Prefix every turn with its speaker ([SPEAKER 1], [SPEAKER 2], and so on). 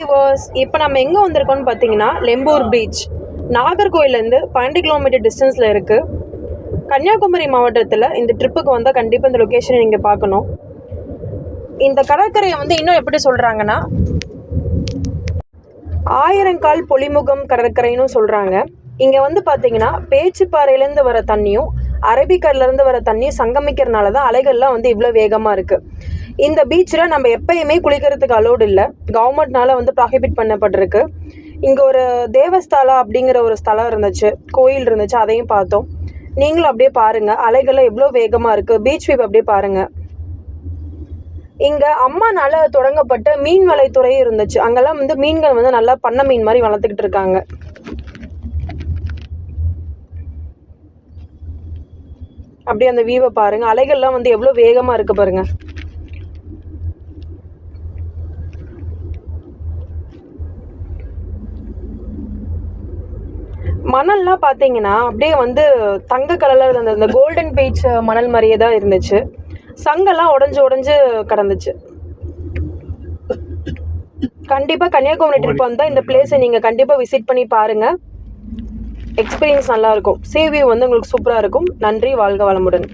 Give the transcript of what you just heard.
[SPEAKER 1] Viewers இப்போ நம்ம எங்கே வந்திருக்கோம்னு பார்த்தீங்கன்னா லெம்பூர் பீச் நாகர்கோயிலேருந்து பன்னெண்டு கிலோமீட்டர் டிஸ்டன்ஸில் இருக்குது கன்னியாகுமரி மாவட்டத்தில் இந்த ட்ரிப்புக்கு வந்தால் கண்டிப்பாக இந்த லொக்கேஷனை நீங்கள் பார்க்கணும். இந்த கடற்கரையை வந்து இன்னும் எப்படி சொல்கிறாங்கன்னா ஆயிரங்கால் பொலிமுகம் கடற்கரைன்னு சொல்கிறாங்க இங்கே வந்து பார்த்தீங்கன்னா பேச்சுப்பாறையிலேருந்து வர தண்ணியும் அரபிக்கடலேருந்து வர தண்ணியும் சங்கமிக்கிறனால தான் அலைகள்லாம் வந்து இவ்வளோ வேகமாக இருக்குது இந்த பீச்சில் நம்ம எப்பயுமே குளிக்கிறதுக்கு அலோடு இல்லை. கவர்மெண்ட்னால வந்து ப்ராஹிபிட் பண்ணப்பட்டிருக்கு. இங்கே ஒரு தேவஸ்தாலா அப்படிங்கிற ஒரு ஸ்தலம் இருந்துச்சு. கோயில் இருந்துச்சு அதையும் பார்த்தோம். நீங்களும் அப்படியே பாருங்கள் அலைகள்லாம் எவ்வளோ வேகமாக இருக்குது பீச் வியூ அப்படியே பாருங்கள் இங்கே அம்மானால தொடங்கப்பட்ட மீன் வலைத்துறை இருந்துச்சு. அங்கெல்லாம் வந்து மீன்கள் வந்து நல்லா பண்ணை மீன் மாதிரி வளர்த்துக்கிட்டு இருக்காங்க. அப்படியே அந்த வியூவை பாருங்கள் அலைகள்லாம் வந்து எவ்வளோ வேகமாக இருக்குது பாருங்கள் மணல்லாம் பார்த்தீங்கன்னா அப்படியே வந்து தங்க கலரில் இருந்த அந்த கோல்டன் பீச் மணல் மாதிரியே தான் இருந்துச்சு. சங்கெல்லாம் உடஞ்சு உடஞ்சு கிடந்துச்சு. கண்டிப்பாக கன்னியாகுமரி ட்ரிப் வந்தால் இந்த பிளேஸை நீங்கள் கண்டிப்பாக விசிட் பண்ணி பாருங்கள் எக்ஸ்பீரியன்ஸ் நல்லாயிருக்கும் சேவியூ வந்து உங்களுக்கு சூப்பராக இருக்கும். நன்றி வாழ்க வளமுடன்.